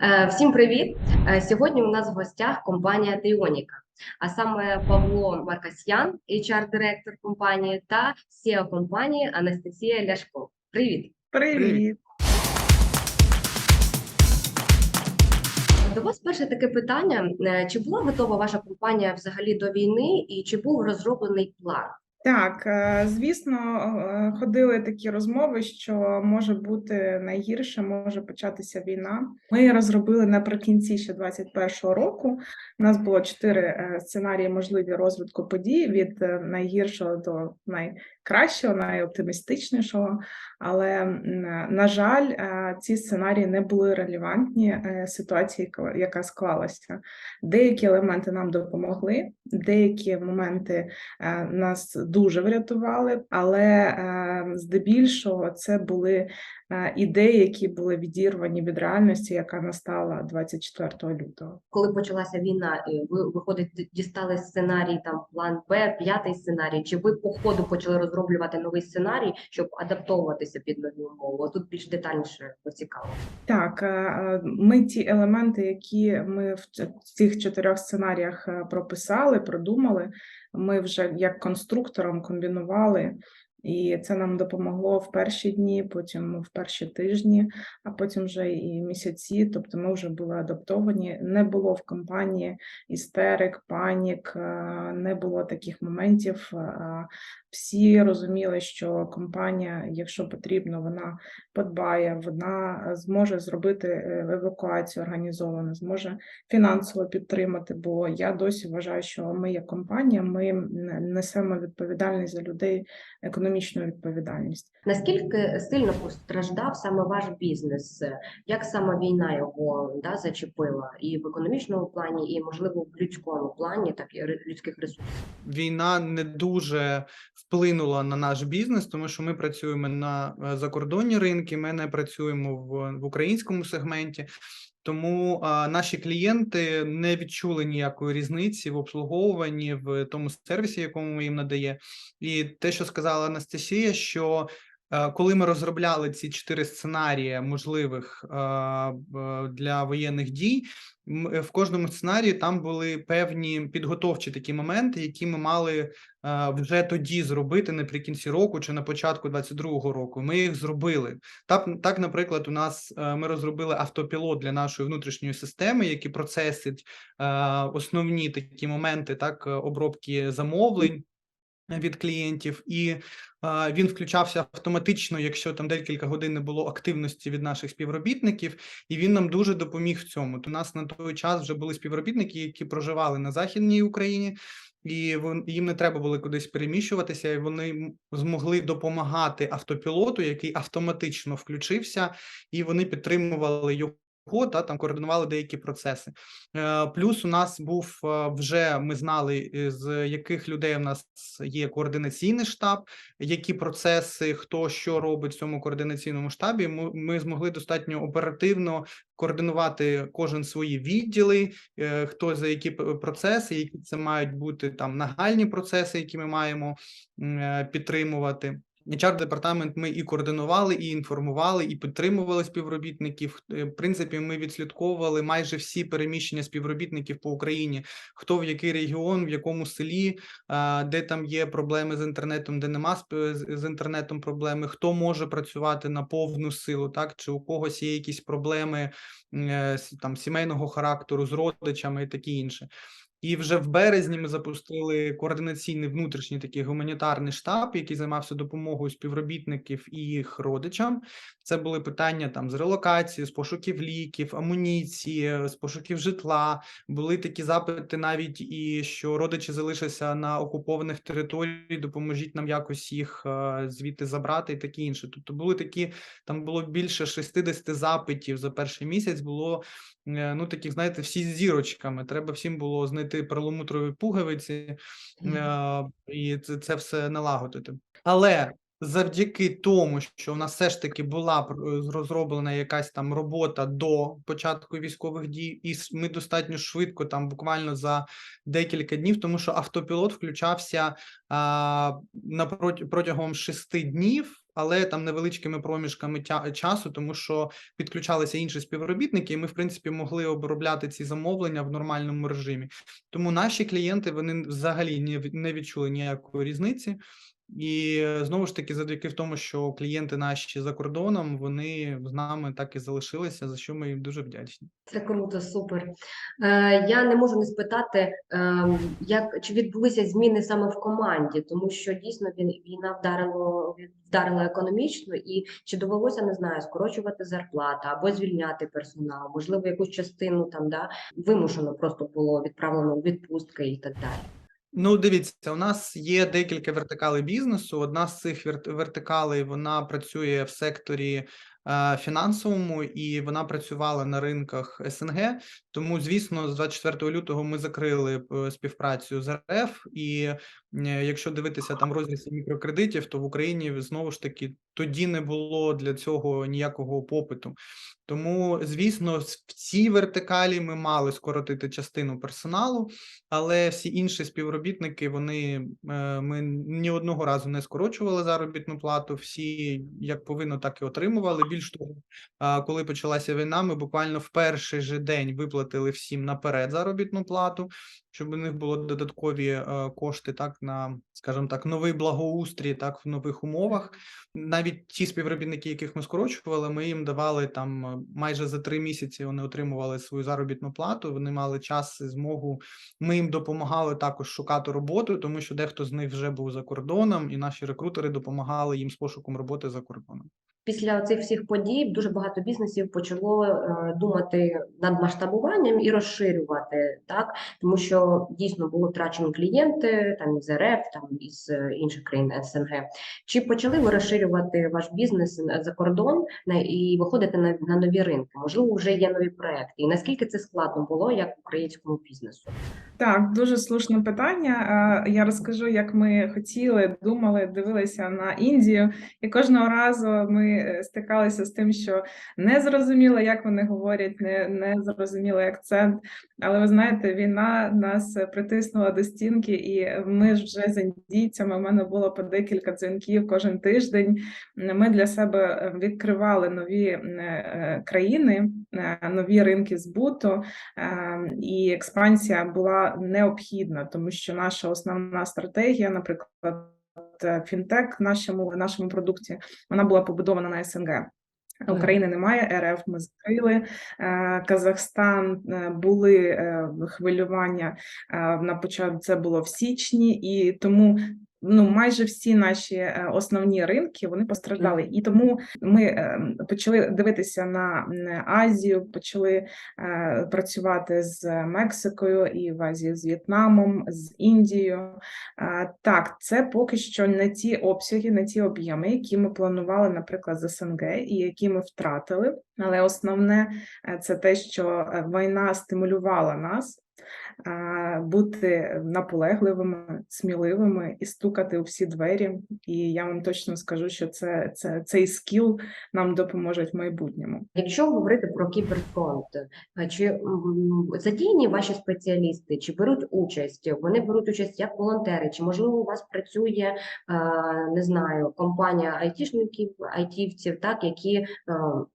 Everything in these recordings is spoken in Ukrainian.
Е, Всім привіт! Е, Сьогодні у нас в гостях компанія Тріоніка, а саме Павло Маркасьян, HR-директор компанії, та CEO компанії Анастасія Ляшко. Привіт! Привіт. До вас перше таке питання: Е, чи була готова ваша компанія взагалі до війни, і чи був розроблений план? Так, е, звісно, е, ходили такі розмови, що може бути найгірше, може початися війна. Ми розробили наприкінці ще 21-го року. У нас було чотири е, сценарії можливі розвитку подій від найгіршого до найкращого, найоптимістичнішого. Але на жаль, ці сценарії не були релевантні ситуації, яка- склалася. Деякі елементи нам допомогли, деякі моменти нас дуже врятували, але е, здебільшого це були ідеї, які були відірвані від реальності, яка настала 24 лютого. Коли почалася війна, ви виходить, дістали сценарій, там план Б, п'ятий сценарій. Чи ви по ходу почали розроблювати новий сценарій, щоб адаптовуватися під нові умови? Тут більш детальніше поцікаво. Так, е, е, ми ті елементи, які ми в цих чотирьох сценаріях е, прописали, продумали, ми вже як конструктором комбінували. І це нам допомогло в перші дні, потім в перші тижні, а потім вже і місяці. Тобто ми вже були адаптовані. Не було в компанії істерик, панік, е, не було таких моментів. Е, Всі розуміли, що компанія, якщо потрібно, вона подбає, вона зможе зробити е, евакуацію організовано, зможе фінансово підтримати. Бо я досі вважаю, що ми, як компанія, ми несемо відповідальність за людей, економічну відповідальність. Наскільки сильно постраждав саме ваш бізнес? Як саме війна його да, зачепила і в економічному плані, і можливо в людському плані, так і людських ресурсів? війна не дуже вплинула на наш бізнес, тому що ми працюємо на е, закордонні ринки, ми не працюємо в, в українському сегменті. Тому а, наші клієнти не відчули ніякої різниці в обслуговуванні в тому сервісі, якому ми їм надає. І те, що сказала Анастасія, що коли ми розробляли ці чотири сценарії можливих е, для воєнних дій, е, в кожному сценарії там були певні підготовчі такі моменти, які ми мали е, вже тоді зробити наприкінці року чи на початку 22-го року. Ми їх зробили. Так, так, наприклад, у нас е, ми розробили автопілот для нашої внутрішньої системи, який процесить е, основні такі моменти, так е, обробки замовлень від клієнтів, і е, він включався автоматично, якщо там декілька годин не було активності від наших співробітників, і він нам дуже допоміг в цьому. У нас на той час вже були співробітники, які проживали на західній Україні, і їм не треба було кудись переміщуватися, і вони змогли допомагати автопілоту, який автоматично включився, і вони підтримували його. Та там координували деякі процеси. Е, Плюс у нас був е, вже ми знали, е, з яких людей у нас є координаційний штаб, які процеси, хто що робить в цьому координаційному штабі. Ми, ми змогли достатньо оперативно координувати кожен свої відділи, хто за які процеси, які це мають бути там нагальні процеси, які ми маємо підтримувати. HR департамент ми і координували, і інформували, і підтримували співробітників. Е, В принципі, ми відслідковували майже всі переміщення співробітників по Україні, хто в який регіон, в якому селі, де там є проблеми з інтернетом, де нема з інтернетом проблеми, хто може працювати на повну силу, так чи у когось є якісь проблеми е, там сімейного характеру з родичами і таке інше. І вже в березні ми запустили координаційний внутрішній такий гуманітарний штаб, який займався допомогою співробітників і їх родичам. Це були питання там з релокації, з пошуків ліків, амуніції, з пошуків житла. Були такі запити навіть і що родичі залишаться на окупованих територіях, допоможіть нам якось їх е, звідти забрати і таке інше. Тобто були такі, там було більше 60 запитів за перший місяць. Було ну таких, знаєте, всі з зірочками. Треба всім було знайти перламутрові пуговиці е, і це, це все налагодити. Але завдяки тому, що в нас все ж таки була пр- розроблена якась там робота до початку військових дій, і ми достатньо швидко, там буквально за декілька днів, тому що автопілот включався а, на протягом шести днів. Але там невеличкими проміжками часу, тому що підключалися інші співробітники, і ми, в принципі, могли обробляти ці замовлення в нормальному режимі. Тому наші клієнти вони взагалі не відчули ніякої різниці. І е, знову ж таки, завдяки в тому, що клієнти наші за кордоном, вони з нами так і залишилися, за що ми їм дуже вдячні. Це круто, супер. Е, я не можу не спитати, е, як чи відбулися зміни саме в команді, тому що дійсно він війна вдарила вдарила економічно, і чи довелося не знаю, скорочувати зарплату або звільняти персонал, можливо, якусь частину там да вимушено просто було відправлено у відпустки і так далі. Ну, дивіться, у нас є декілька вертикалей бізнесу. Одна з цих вер- вертикалей вона працює в секторі фінансовому, і вона працювала на ринках СНГ. Тому, звісно, з 24 лютого ми закрили е, співпрацю з РФ. І е, якщо дивитися там розріз мікрокредитів, то в Україні знову ж таки тоді не було для цього ніякого попиту. Тому, звісно, в цій вертикалі ми мали скоротити частину персоналу, але всі інші співробітники, вони е, ми ні одного разу не скорочували заробітну плату. Всі як повинно, так і отримували. Більш того, коли почалася війна, ми буквально в перший же день виплатили всім наперед заробітну плату, щоб у них було додаткові е, кошти, так на скажімо так, новий благоустрій, так в нових умовах. Навіть ті співробітники, яких ми скорочували, ми їм давали там е, майже за три місяці. Вони отримували свою заробітну плату. Вони мали час і змогу ми їм допомагали також шукати роботу, тому що дехто з них вже був за кордоном, і наші рекрутери допомагали їм з пошуком роботи за кордоном. Після цих всіх подій дуже багато бізнесів почало е, думати над масштабуванням і розширювати, так тому що дійсно були втрачені клієнти там із РФ, там із е, інших країн СНГ. Чи почали ви розширювати ваш бізнес за кордон і виходити на, на нові ринки? Можливо, вже є нові проекти. І наскільки це складно було як українському бізнесу? Так, дуже слушне питання. Е, Я розкажу, як ми хотіли, думали, дивилися на Індію, і кожного разу ми е, стикалися з тим, що не зрозуміло, як вони говорять, не, не зрозуміло акцент. Але ви знаєте, війна нас притиснула до стінки, і ми ж вже з індійцями. У мене було по декілька дзвінків кожен тиждень. Ми для себе е, відкривали нові е, країни, нові ринки збуту. І експансія була необхідна, тому що наша основна стратегія, наприклад, фінтек в нашому в нашому продукті, вона була побудована на СНГ. України немає, РФ ми закрили. Е, Казахстан е, були е, хвилювання е, на початку. Це було в січні, і тому ну майже всі наші е, основні ринки вони постраждали. І тому ми е, почали дивитися на Азію, почали е, працювати з Мексикою і в Азії з В'єтнамом, з Індією. Так, це поки що не ті обсяги, не ті об'єми, які ми планували, наприклад, з СНГ, і які ми втратили. Але основне це те, що війна стимулювала нас. Бути наполегливими, сміливими і стукати у всі двері. І я вам точно скажу, що це, це цей скіл нам допоможе в майбутньому. Якщо говорити про кіберфронт, е, чи задіяні ваші спеціалісти, чи беруть участь? Вони беруть участь як волонтери, чи можливо у вас працює е, не знаю, компанія айтішників, айтівців, так які е,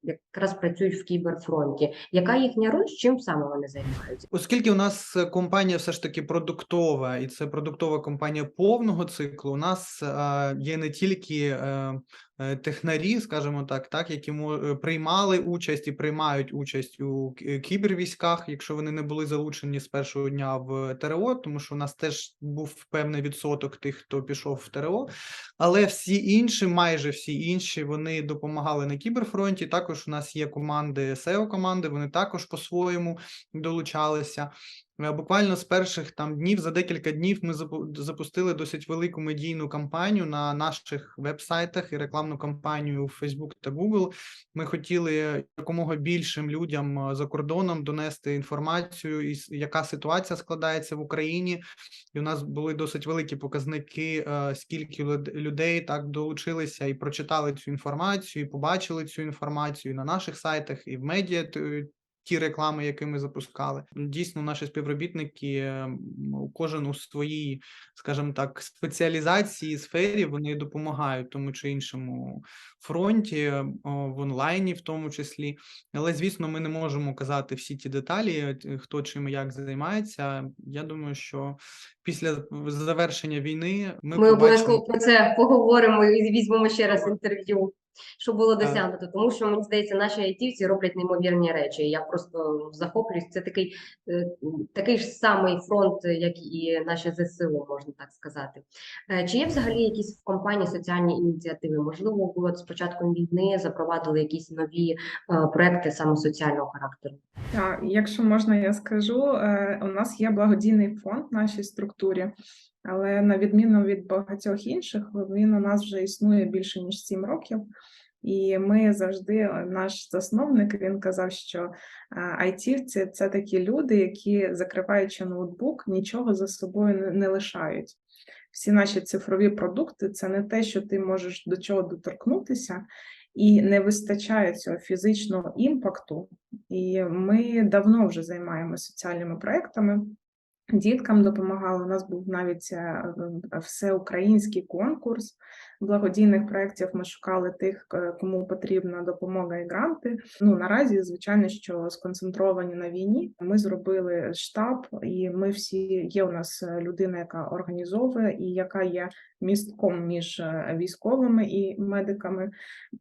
якраз працюють в кіберфронті. Яка їхня роль? Чим саме вони займаються? Оскільки у нас е, компанія все ж таки продуктова, і це продуктова компанія повного циклу, у нас е, є не тільки е, е, технарі, скажімо так, так, які приймали участь і приймають участь у кібервійськах, якщо вони не були залучені з першого дня в ТРО, тому що у нас теж був певний відсоток тих, хто пішов в ТРО. Але всі інші, майже всі інші, вони допомагали на кіберфронті. Також у нас є команди SEO команди, вони також по-своєму долучалися. Буквально з перших там днів за декілька днів ми запустили досить велику медійну кампанію на наших веб-сайтах і рекламну кампанію в Facebook та Google. Ми хотіли якомога більшим людям е, за кордоном донести інформацію, яка ситуація складається в Україні. І у нас були досить великі показники, е, скільки людей так долучилися і прочитали цю інформацію, і побачили цю інформацію і на наших сайтах, і в медіа ті реклами, які ми запускали. Дійсно, наші співробітники, кожен у своїй, скажімо так, спеціалізації сфері вони допомагають тому чи іншому фронті, в онлайні, в тому числі. Але звісно, ми не можемо казати всі ті деталі, хто чим і як займається. Я думаю, що після завершення війни ми, Ми обов'язково про це поговоримо і візьмемо ще раз інтерв'ю, що було досягнуто. Тому що мені здається, наші айтівці роблять неймовірні речі. Я просто захоплююсь. Це такий, е, такий ж самий фронт, як і наші ЗСУ, можна так сказати. Е, Чи є взагалі якісь в компанії соціальні ініціативи? Можливо, ви от з початком війни запровадили якісь нові е, проекти саме соціального характеру? Так, якщо можна, я скажу, е, у нас є благодійний фонд в нашій структурі, але на відміну від багатьох інших, він у нас вже існує більше ніж 7 років. І ми завжди, наш засновник, він казав, що айтівці це такі люди, які, закриваючи ноутбук, нічого за собою не лишають. Всі наші цифрові продукти це не те, що ти можеш до чого доторкнутися, і не вистачає цього фізичного імпакту. І ми давно вже займаємося соціальними проектами. Діткам допомагали. У нас був навіть е, всеукраїнський конкурс благодійних проєктів. Ми шукали тих, кому потрібна допомога і гранти. Ну наразі, звичайно, що сконцентровані на війні. Ми зробили штаб, і ми всі є. У нас е, людина, яка організовує і яка є містком між е, військовими і медиками,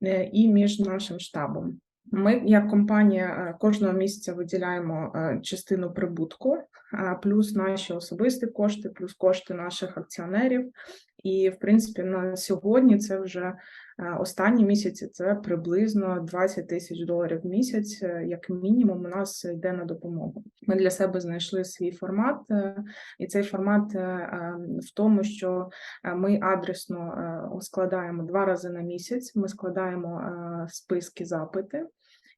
е, і між нашим штабом. Ми, як компанія, е, кожного місяця виділяємо е, частину прибутку, а плюс наші особисті кошти, плюс кошти наших акціонерів. І, в принципі, на сьогодні це вже е, останні місяці це приблизно 20 тисяч доларів в місяць, е, як мінімум, у нас йде на допомогу. Ми для себе знайшли свій формат, е, і цей формат е, е, в тому, що е, ми адресно е, складаємо два рази на місяць. Ми складаємо е, списки запити.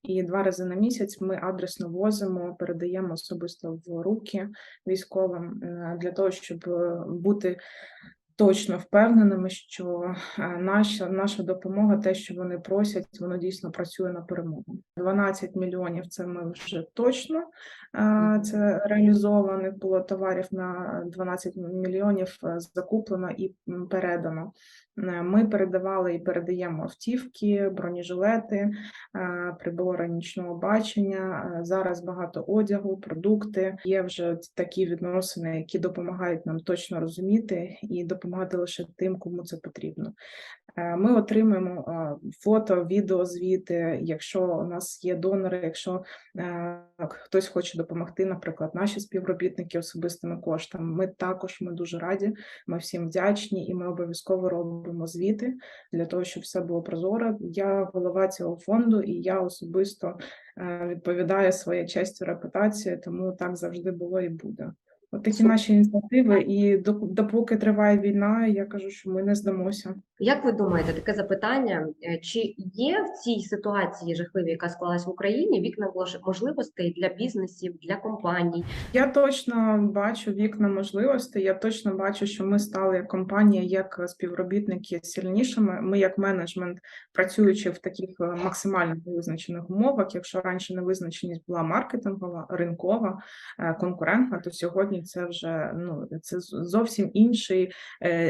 І два рази на місяць ми адресно возимо, передаємо особисто в руки військовим е, для того, щоб е, бути точно впевненими, що е, наша, наша допомога, те, що вони просять, воно дійсно працює на перемогу. 12 мільйонів це ми вже точно це реалізовано. Було товарів на 12 мільйонів закуплено і передано. Е, Ми передавали і передаємо автівки, бронежилети, е, прибори нічного бачення. е, Зараз багато одягу, продукти. Є вже такі відносини, які допомагають нам точно розуміти і допомагати лише тим, кому це потрібно. Е, Ми отримуємо е, фото, відео, звіти. Якщо у нас є донори, якщо е, хтось хоче допомогти, наприклад, наші співробітники особистими коштами. Ми також ми дуже раді. Ми всім вдячні, і ми обов'язково робимо звіти для того, щоб все було прозоро. Я голова цього фонду, і я особисто відповідаю своєю честю репутацією, тому так завжди було і буде. От такі наші ініціативи, і допоки триває війна, я кажу, що ми не здамося. Як ви думаєте, таке запитання? е, Чи є в цій ситуації жахливій, яка склалась в Україні, вікна мож- можливостей для бізнесів, для компаній? Я точно бачу вікна можливостей. Я точно бачу, що ми стали як компанія, як співробітники сильнішими. Ми, як менеджмент, працюючи в таких е, максимально визначених умовах. Якщо раніше невизначеність була маркетингова, ринкова, е, конкурентна, то сьогодні це вже ну це зовсім інший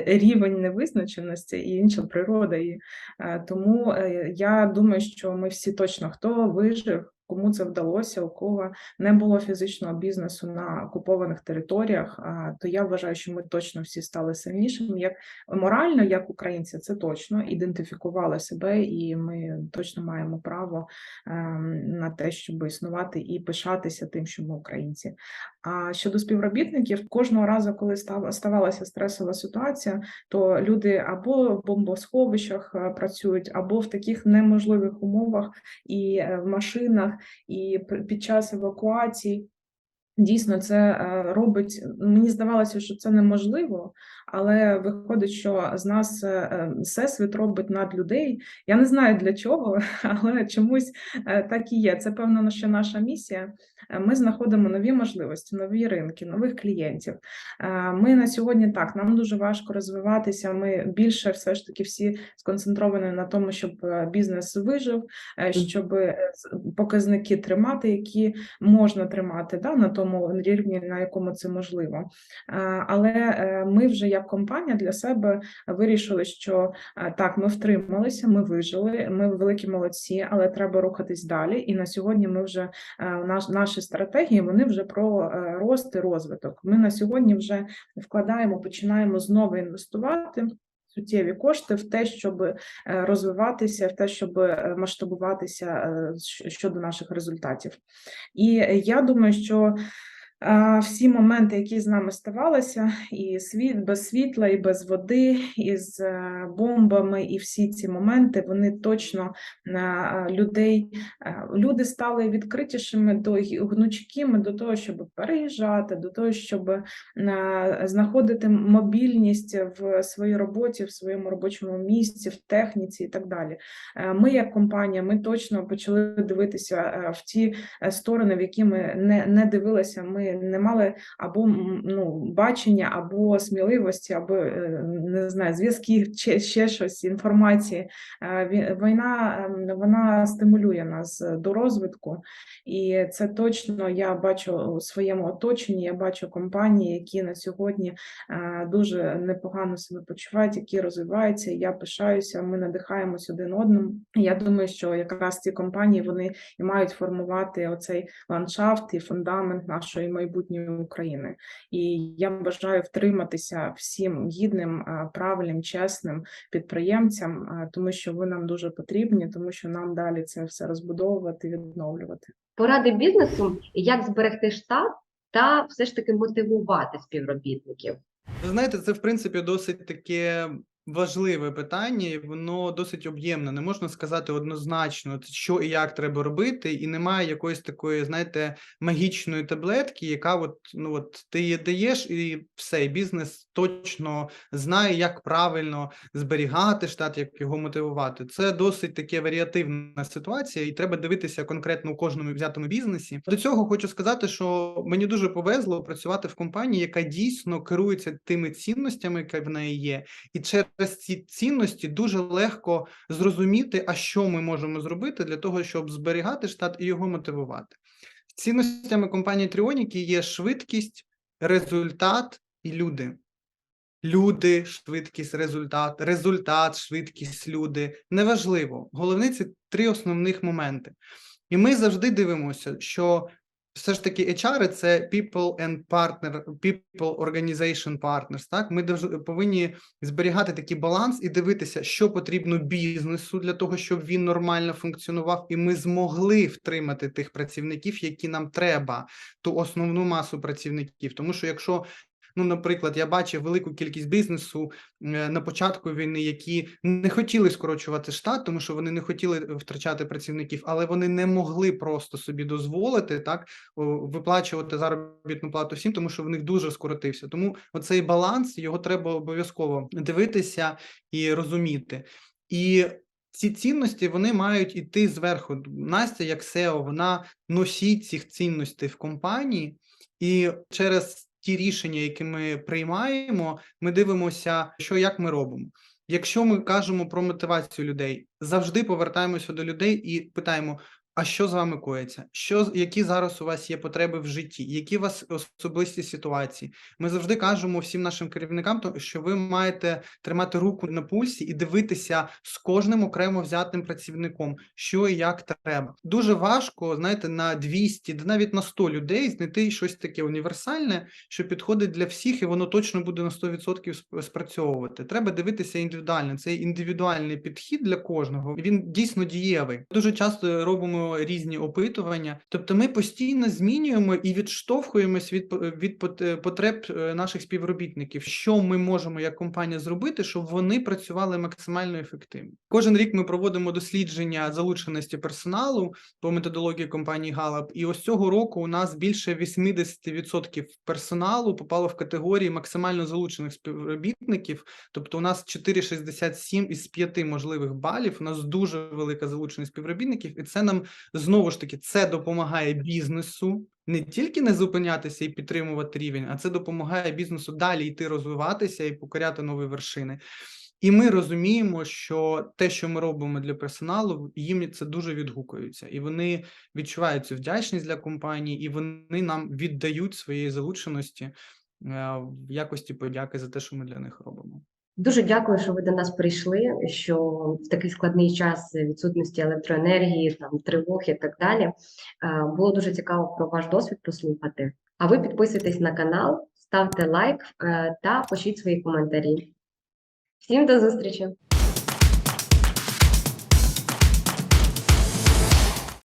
рівень невизначеності інша природа. І е, тому е, я думаю, що ми всі точно хто вижив. Кому це вдалося, у кого не було фізичного бізнесу на окупованих територіях, то я вважаю, що ми точно всі стали сильнішими. Як морально, як українці, це точно ідентифікували себе, і ми точно маємо право ем, на те, щоб існувати і пишатися тим, що ми українці. А щодо співробітників, кожного разу, коли ставалася стресова ситуація, то люди або в бомбосховищах е, працюють, або в таких неможливих умовах і е, в машинах, і під час евакуацій. Дійсно, це е, робить. Мені здавалося, що це неможливо, але виходить, що з нас е, е, всесвіт робить над людей. Я не знаю для чого, але чомусь е, так і є. Це певно, що наша місія. Е, Ми знаходимо нові можливості, нові ринки, нових клієнтів. Ми на сьогодні так, нам дуже важко розвиватися. Ми більше все ж таки всі сконцентровані на тому, щоб бізнес вижив, щоб показники тримати, які можна тримати да, на тому рівні, на якому це можливо. Але ми вже як компанія для себе вирішили, що е, так, ми втрималися, ми вижили, ми великі молодці, але треба рухатись далі. І на сьогодні ми вже е, наш, наші стратегії вони вже про е, рост і розвиток. Ми на сьогодні вже вкладаємо, починаємо знову інвестувати. Суттєві кошти в те, щоб розвиватися, в те, щоб масштабуватися щодо наших результатів. І я думаю, що всі моменти, які з нами ставалися, і світ без світла, і без води, і з е, бомбами, і всі ці моменти, вони точно а, людей, е, люди стали відкритішими до гнучкими до того, щоб переїжджати, до того, щоб е, знаходити мобільність в своїй роботі, в своєму робочому місці, в техніці і так далі. Е, Ми, як компанія, ми точно почали дивитися е, в ті е, сторони, в які ми не, не дивилися. Ми не мали або ну, бачення, або сміливості, або е, не знаю, зв'язків, чи ще щось, інформації. Е, Війна ем, вона стимулює нас до розвитку, і це точно я бачу у своєму оточенні. Я бачу компанії, які на сьогодні е, дуже непогано себе почувають, які розвиваються. Я пишаюся. Ми надихаємось один одним. Я думаю, що якраз ці компанії вони і мають формувати оцей ландшафт і фундамент нашої майбутньої України. І я бажаю втриматися всім гідним, правильним, чесним підприємцям, тому що ви нам дуже потрібні, тому що нам далі це все розбудовувати, відновлювати. Поради бізнесу, як зберегти штат та все ж таки мотивувати співробітників. Ви знаєте, це в принципі досить таке важливе питання, і воно досить об'ємне. Не можна сказати однозначно, що і як треба робити, і немає якоїсь такої, знаєте, магічної таблетки, яка от ну от ти її даєш, і все, і бізнес точно знає, як правильно зберігати штат, як його мотивувати. Це досить таке варіативна ситуація, і треба дивитися конкретно у кожному взятому бізнесі. До цього хочу сказати, що мені дуже повезло працювати в компанії, яка дійсно керується тими цінностями, які в неї є, і через ці цінності дуже легко зрозуміти, а що ми можемо зробити для того, щоб зберігати штат і його мотивувати. Цінностями компанії Тріоніки є швидкість, результат і люди. Люди, швидкість, результат, результат, швидкість, люди. Неважливо. Головне це три основних моменти. І ми завжди дивимося, що все ж таки HR – це people and partner, people organization partners. Так, ми повинні зберігати такий баланс і дивитися, що потрібно бізнесу для того, щоб він нормально функціонував, і ми змогли втримати тих працівників, які нам треба, ту основну масу працівників. Тому що якщо Ну, наприклад, я бачив велику кількість бізнесу е, на початку війни, які не хотіли скорочувати штат, тому що вони не хотіли втрачати працівників, але вони не могли просто собі дозволити так виплачувати заробітну плату всім, тому що в них дуже скоротився. Тому оцей баланс його треба обов'язково дивитися і розуміти. І ці цінності вони мають іти зверху. Настя, як SEO, вона носій цих цінностей в компанії, і через ті рішення, які ми приймаємо, ми дивимося, що як ми робимо. Якщо ми кажемо про мотивацію людей, завжди повертаємося до людей і питаємо: а що з вами коїться? Що які зараз у вас є потреби в житті? Які у вас особисті ситуації? Ми завжди кажемо всім нашим керівникам, що ви маєте тримати руку на пульсі і дивитися з кожним окремо взятим працівником, що і як треба. Дуже важко, знаєте, на 200, да навіть на 100 людей знайти щось таке універсальне, що підходить для всіх, і воно точно буде на 100% спрацьовувати. Треба дивитися індивідуально. Це індивідуальний підхід для кожного. Він дійсно дієвий. Дуже часто робимо різні опитування. Тобто, ми постійно змінюємо і відштовхуємось від по- від потреб е, наших співробітників, що ми можемо як компанія зробити, щоб вони працювали максимально ефективно. Кожен рік ми проводимо дослідження залученості персоналу по методології компанії Gallup, і ось цього року у нас більше 80% персоналу попало в категорії максимально залучених співробітників. Тобто, у нас 4,67 із 5 можливих балів. У нас дуже велика залученість співробітників, і це нам знову ж таки це допомагає бізнесу не тільки не зупинятися і підтримувати рівень, а це допомагає бізнесу далі йти розвиватися і покоряти нові вершини. І ми розуміємо, що те, що ми робимо для персоналу, їм це дуже відгукується, і вони відчувають цю вдячність для компанії, і вони нам віддають своєї залученості е, в якості подяки за те, що ми для них робимо. Дуже дякую, що ви до нас прийшли. Що в такий складний час відсутності електроенергії, там тривог і так далі. е, Було дуже цікаво про ваш досвід послухати. А ви підписуйтесь на канал, ставте лайк е, та пишіть свої коментарі. Всім до зустрічі!